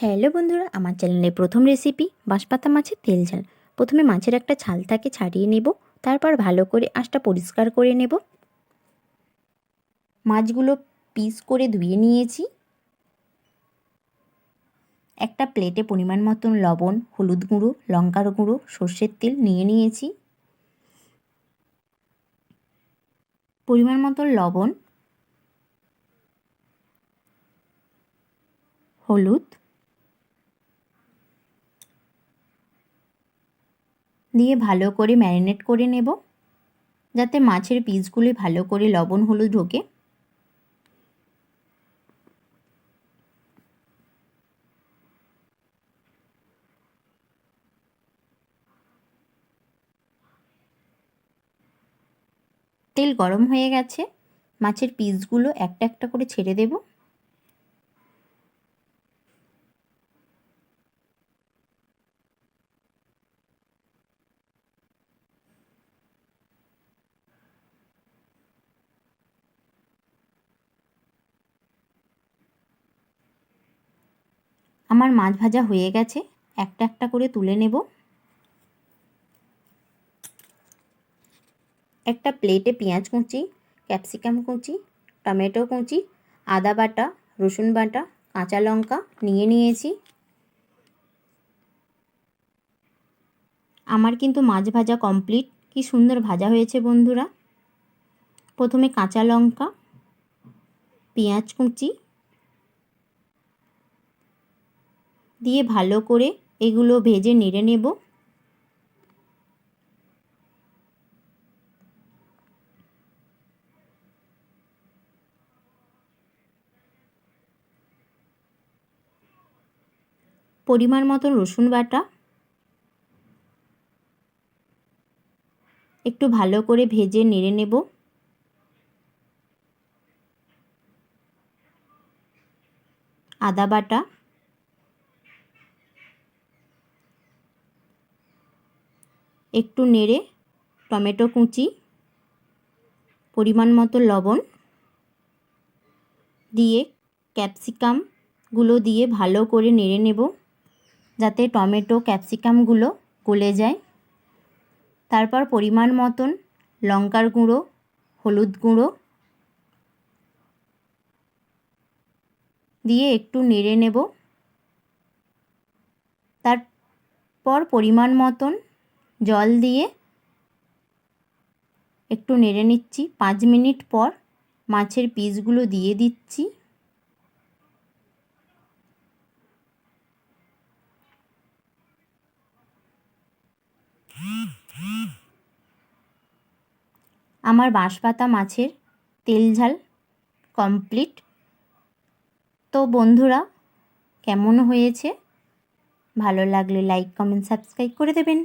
Hello বন্ধুরা, আমার চ্যানেলের প্রথম রেসিপি বাঁশপাতা মাছের তেল ঝাল। প্রথমে মাছের একটা ছাল থাকে ছাড়িয়ে নেব, তারপর ভালো করে আঁশটা পরিষ্কার করে নেব। মাছগুলো পিস করে ধুয়ে নিয়েছি। একটা প্লেটে পরিমাণ মতন লবণ, হলুদ গুঁড়ো, লঙ্কার গুঁড়ো, সর্ষের তেল নিয়ে নিয়েছি। পরিমাণ মতন লবণ, হলুদ দিয়ে ভালো করে ম্যারিনেট করে নেব, যাতে মাছের পিসগুলি ভালো করে লবণ হলুদ ঢোকে। তেল গরম হয়ে গেছে, মাছের পিসগুলো একটা একটা করে ছেড়ে দেবো। আমার মাছ ভাজা হয়ে গেছে। একটা একটা করে তুলে নেব। একটা প্লেটে পেঁয়াজ কুচি, ক্যাপসিকাম কুচি, টমেটো কুচি, আদা বাটা, রসুন বাটা, কাঁচা লঙ্কা নিয়ে নিয়েছি। আমার কিন্তু মাছ ভাজা কমপ্লিট। কি সুন্দর ভাজা হয়েছে বন্ধুরা। প্রথমে কাঁচা লঙ্কা, পেঁয়াজ কুচি দিয়ে ভালো করে এগুলো ভেজে নেড়ে নেব। পরিমাণ মতো রসুন বাটা। একটু ভালো করে ভেজে নেড়ে নেব। আদা বাটা। একটু নেড়ে টমেটো কুচি, পরিমাণ মতো লবণ দিয়ে ক্যাপসিকামগুলো দিয়ে ভালো করে নেড়ে নেব যাতে টমেটো ক্যাপসিকামগুলো গলে যায়। তারপর পরিমাণ মতন লঙ্কার গুঁড়ো, হলুদ গুঁড়ো দিয়ে একটু নেড়ে নেব। তারপর পরিমাণ মতন জল দিয়ে একটু নেড়ে নিচ্ছি। পাঁচ মিনিট পর মাছের পিসগুলো দিয়ে দিচ্ছি। আমার বাঁশপাতা মাছের তেল ঝাল কমপ্লিট। তো বন্ধুরা, কেমন হয়েছে? ভালো লাগলে লাইক, কমেন্ট, সাবস্ক্রাইব করে দেবেন।